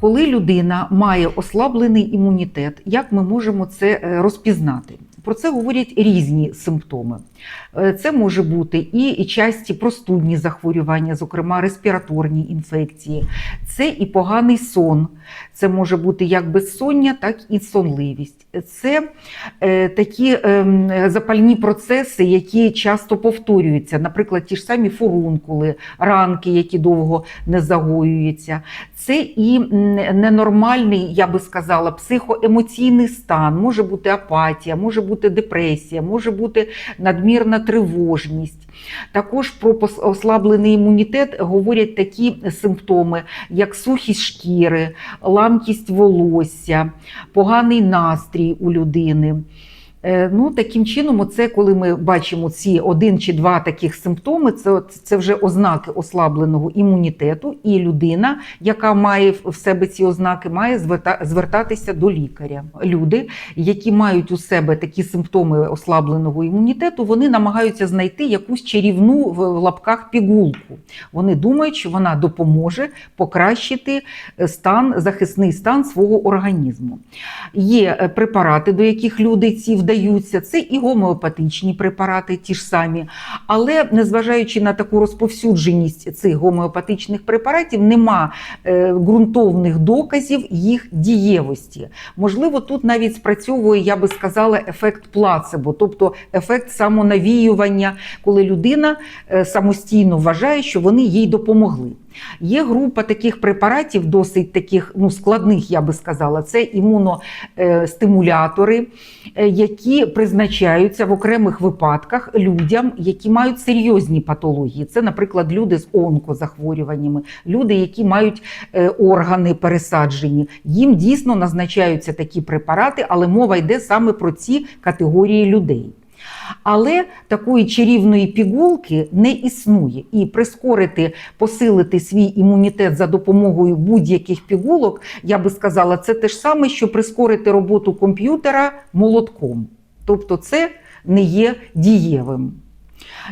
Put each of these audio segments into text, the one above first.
Коли людина має ослаблений імунітет, як ми можемо це е, розпізнати? Про це говорять різні симптоми. Е, Це може бути і часті простудні захворювання, зокрема респіраторні інфекції, це і поганий сон, це може бути як безсоння, так і сонливість. Це е, такі ем, запальні процеси, які часто повторюються, наприклад, ті ж самі фурункули, ранки, які довго не загоюються. Це і ненормальний, я би сказала, психоемоційний стан, може бути апатія, може бути депресія, може бути надмірна тривожність. Також про ослаблений імунітет говорять такі симптоми, як сухість шкіри, ламкість волосся, поганий настрій у людини. Е, Ну, таким чином, це коли ми бачимо ці один чи два таких симптоми, це, це вже ознаки ослабленого імунітету, і людина, яка має в себе ці ознаки, має зверта, звертатися до лікаря. Люди, які мають у себе такі симптоми ослабленого імунітету, вони намагаються знайти якусь чарівну в лапках пігулку. Вони думають, що вона допоможе покращити е, стан, захисний стан свого організму. Є е, препарати, до яких люди ці вдаються, це і гомеопатичні препарати, ті ж самі. Але незважаючи на таку розповсюдженість цих гомеопатичних препаратів, нема е, ґрунтовних доказів їх дієвості. Можливо, тут навіть спрацьовує, я би сказала, ефект плацебо, тобто ефект самонавіювання, коли людина е, самостійно вважає, що вони їй допомогли. Є група таких препаратів, досить таких ну, складних, я би сказала, це імуностимулятори, е, які призначаються в окремих випадках людям, які мають серйозні патології. Це, наприклад, люди з онкозахворюваннями, люди, які мають е, органи пересаджені. Їм дійсно назначаються такі препарати, але мова йде саме про ці категорії людей. Але такої чарівної пігулки не існує. І прискорити, посилити свій імунітет за допомогою будь-яких пігулок, я би сказала, це те ж саме, що прискорити роботу комп'ютера молотком. Тобто це не є дієвим.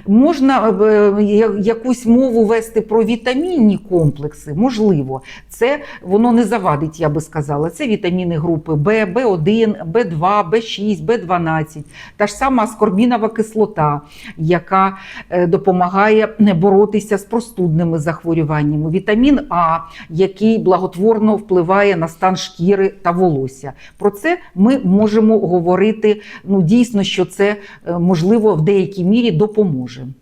Можна е, якусь мову вести про вітамінні комплекси, можливо, це воно не завадить, я би сказала. Це вітаміни групи Б, Б1, Б2, Б6, Б12, та ж сама аскорбінова кислота, яка е, допомагає боротися з простудними захворюваннями. Вітамін А, який благотворно впливає на стан шкіри та волосся. Про це ми можемо говорити. Ну, дійсно, що це е, можливо в деякій мірі допоможе мужем.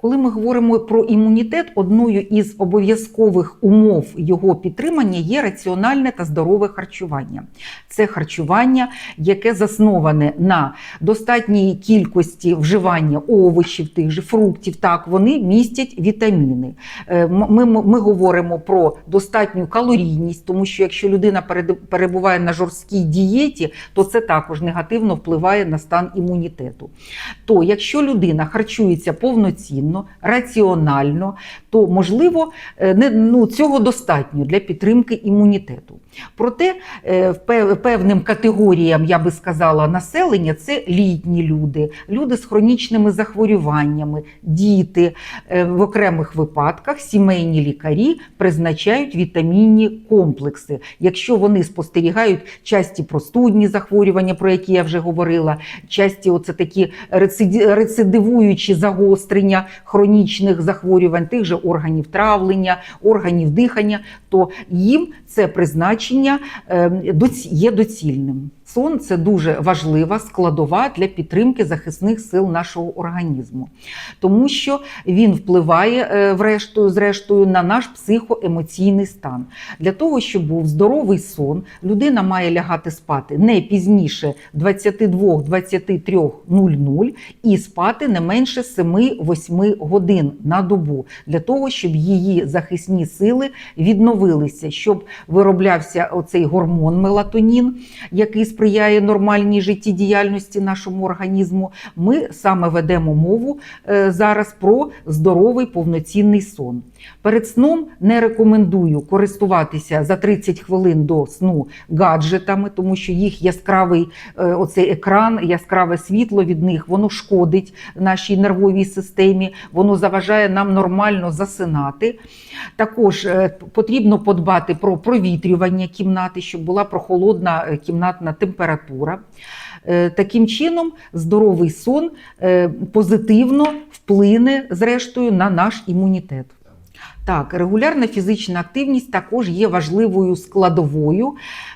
Коли ми говоримо про імунітет, одною із обов'язкових умов його підтримання є раціональне та здорове харчування. Це харчування, яке засноване на достатній кількості вживання овочів, тих же фруктів. Так, вони містять вітаміни. Е, Ми, ми, ми говоримо про достатню калорійність, тому що якщо людина перебуває на жорсткій дієті, то це також негативно впливає на стан імунітету. То якщо людина харчується повноцінно, раціонально, то можливо е, не, ну, цього достатньо для підтримки імунітету. Проте е, в певним категоріям, я би сказала, населення це літні люди, люди з хронічними захворюваннями, діти. Е, В окремих випадках сімейні лікарі призначають вітамінні комплекси. Якщо вони спостерігають часті простудні захворювання, про які я вже говорила, часті оце такі рецидивуючі загострення хронічних захворювань, тих же органів травлення, органів дихання, то їм це призначення е, є доцільним. Сон це дуже важлива складова для підтримки захисних сил нашого організму, тому що він впливає е, врештою, зрештою на наш психоемоційний стан. Для того, щоб був здоровий сон, людина має лягати спати не пізніше 22-23.00 і спати не менше 7-8 годин на добу, для того, щоб її захисні сили відновилися, щоб вироблявся оцей гормон мелатонін, який сприяє нормальній життєдіяльності нашому організму, ми саме ведемо мову е, зараз про здоровий повноцінний сон. Перед сном не рекомендую користуватися за 30 хвилин до сну гаджетами, тому що їх яскравий е, оцей екран, яскраве світло від них воно шкодить нашій нервовій системі, воно заважає нам нормально засинати. Також е, потрібно подбати про провітрювання кімнати, щоб була прохолодна е, кімнатна температура. Е, Таким чином, здоровий сон позитивно вплине зрештою на наш імунітет. Так, регулярна фізична активність також є важливою складовою,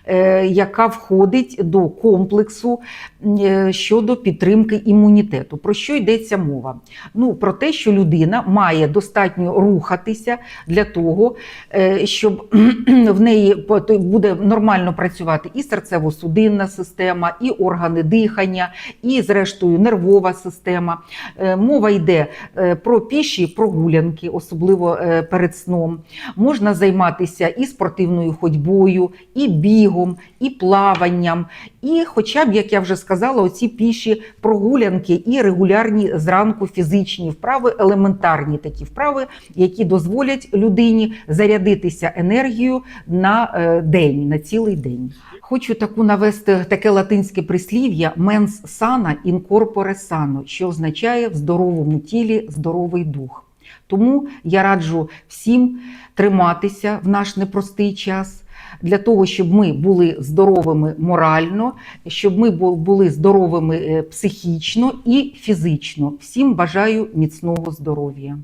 е, яка входить до комплексу е, щодо підтримки імунітету. Про що йдеться мова? Ну, про те, що людина має достатньо рухатися для того, е, щоб в неї буде нормально працювати і серцево-судинна система, і органи дихання, і, зрештою, нервова система. Мова йде про піші прогулянки, особливо е, перед сном. Можна займатися і спортивною ходьбою, і бігом, і плаванням, і, хоча б, як я вже сказала, оці піші прогулянки і регулярні зранку фізичні вправи, елементарні такі вправи, які дозволять людині зарядитися енергією на е, день, на цілий день. Хочу таку навести таке латинське прислів'я mens sana in corpore sano, що означає в здоровому тілі здоровий дух. Тому я раджу всім триматися в наш непростий час для того, щоб ми були здоровими морально, щоб ми були здоровими е, психічно і фізично. Всім бажаю міцного здоров'я.